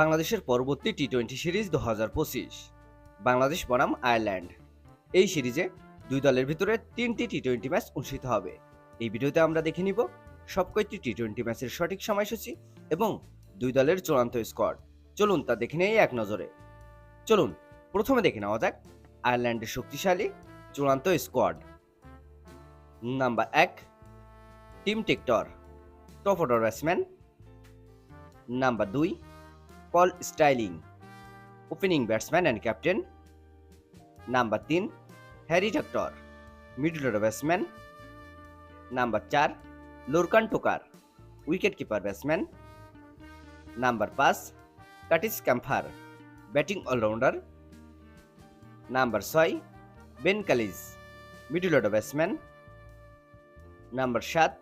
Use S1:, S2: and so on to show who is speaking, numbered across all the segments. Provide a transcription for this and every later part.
S1: বাংলাদেশের পরবর্তী T twenty series দু হাজার পঁচিশ। বাংলাদেশ বনাম আয়ারল্যান্ড। এই সিরিজে দুই দলের ভিতরে তিনটি টি টোয়েন্টি ম্যাচ অনুষ্ঠিত হবে। এই ভিডিওতে আমরা দেখে নিব সব কয়েকটি টি টোয়েন্টি ম্যাচের সঠিক সময়সূচি এবং দুই দলের চূড়ান্ত স্কোয়াড চলুন তা দেখে নেই এক নজরে। চলুন, প্রথমে দেখে নেওয়া যাক আয়ারল্যান্ডের শক্তিশালী চূড়ান্ত স্কোয়াড নাম্বার এক, Tim Tector top order batsman number দুই Paul Stirling opening batsman and captain number তিন Harry Tector middle order batsman number চার Lorcan Tucker wicket keeper batsman number পাঁচ Curtis Campher batting allrounder number ছয় Ben Calitz middle order batsman number সাত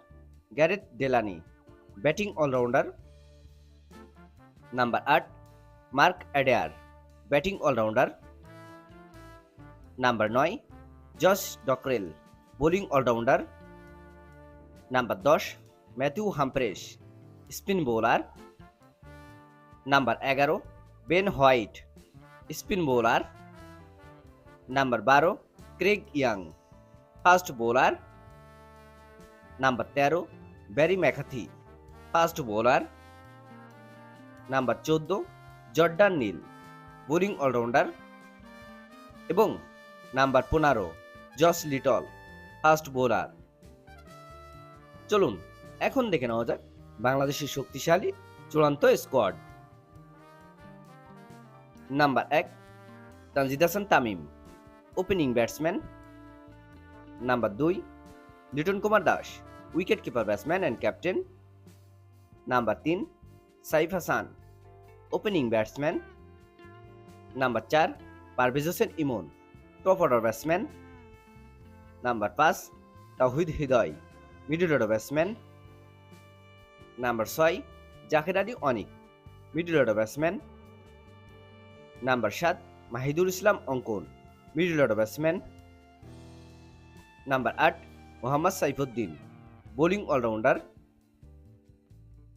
S1: Gareth Delany batting allrounder number আট, Mark Adair, batting allrounder. Number নয়, Josh Dockrell, bowling allrounder. Number দশ, Matthew Humphreys spin bowler. Number এগারো, Ben White, spin bowler. Number বারো, Craig Young, fast bowler. Number তেরো, Barry McCarthy, fast bowler. Number চোদ্দ, Jordan Neill, bowling allrounder, এবং number পনেরো, Josh Little, fast bowler. চলুন, এখন দেখে নেওয়া যাক বাংলাদেশের শক্তিশালী চূড়ান্ত স্কোয়াড নাম্বার এক, Tanzid Hasan Tamim opening batsman number দুই, Liton Kumar Das wicket keeper batsman and captain number তিন Saif Hasan opening batsman number চার Parvez Hossain Emon top order batsman number পাঁচ Towhid Hridoy middle order batsman number ছয় Jaker Ali Anik middle order batsman number সাত Mahidul Islam Ankon middle order batsman number আট Mohammad Saifuddin bowling allrounder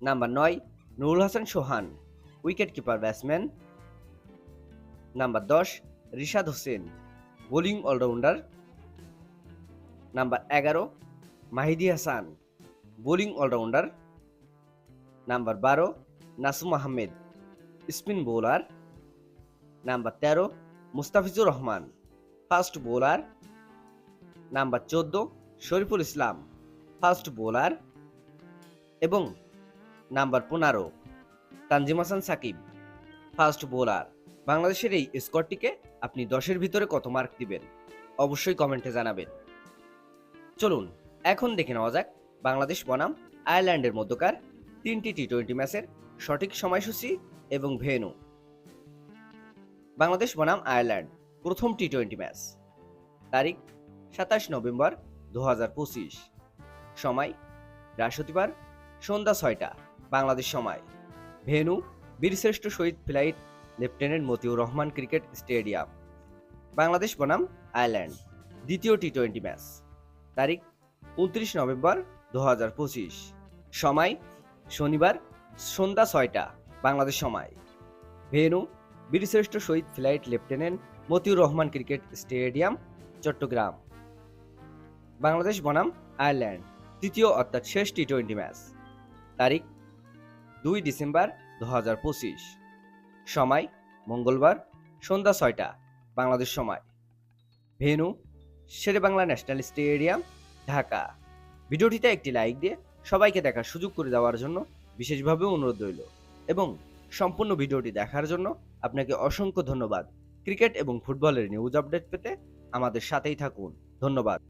S1: number নয় Nurul Hasan Sohan, wicket keeper batsman. Number দশ, Rishad Hossain, bowling allrounder. Number এগারো, Mahedi Hasan, bowling allrounder. Number বারো, Nasum Ahmed, spin bowler. Number তেরো, Mustafizur Rahman, fast bowler. Number চোদ্দ, Shoriful Islam, fast bowler. এবং number পনেরো, Tanzim Hasan Sakib, fast bowler. বাংলাদেশের এই স্কোরটিকে আপনি দশের ভিতরে কত মার্ক দিবেন? অবশ্যই কমেন্টে জানাবেন। চলুন, এখন দেখে নেওয়া যাক বাংলাদেশ বনাম আয়ারল্যান্ডের মধ্যকার তিনটি টি টোয়েন্টি ম্যাচের সঠিক সময়সূচি এবং ভেন্যু। বাংলাদেশ বনাম আয়ারল্যান্ড, প্রথম টি টোয়েন্টি ম্যাচ। তারিখ, সাতাশ নভেম্বর দু হাজার পঁচিশ। সময়, বৃহস্পতিবার সন্ধ্যা ছয়টা। বাংলাদেশ সময়। ভেনু, বীরশ্রেষ্ঠ শহীদ flight lieutenant Motiur Rahman cricket stadium. Bangladesh বনাম আয়ারল্যান্ড, দ্বিতীয় টি টোয়েন্টি ম্যাচ। তারিখ, উনত্রিশ নভেম্বর দু হাজার পঁচিশ। সময়, শনিবার সন্ধ্যা ছয়টা, বাংলাদেশ সময়। ভেনু, বীরশ্রেষ্ঠ শহীদ flight lieutenant Motiur Rahman cricket stadium, Chattogram. Bangladesh বনাম আয়ারল্যান্ড, তৃতীয় অর্থাৎ শেষ টি টোয়েন্টি ম্যাচ। তারিখ দুই ডিসেম্বর দু হাজার পঁচিশ। সময়, মঙ্গলবার, সন্ধ্যা ছয়টা, বাংলাদেশ সময়। Venue, Shere Bangla national stadium, Dhaka. ভিডিওটিতে একটি লাইক দিয়ে সবাইকে দেখার সুযোগ করে দেওয়ার জন্য বিশেষভাবে অনুরোধ রইল এবং সম্পূর্ণ ভিডিওটি দেখার জন্য আপনাকে অসংখ্য ধন্যবাদ। ক্রিকেট এবং ফুটবলের নিউজ আপডেট পেতে আমাদের সাথেই থাকুন। ধন্যবাদ।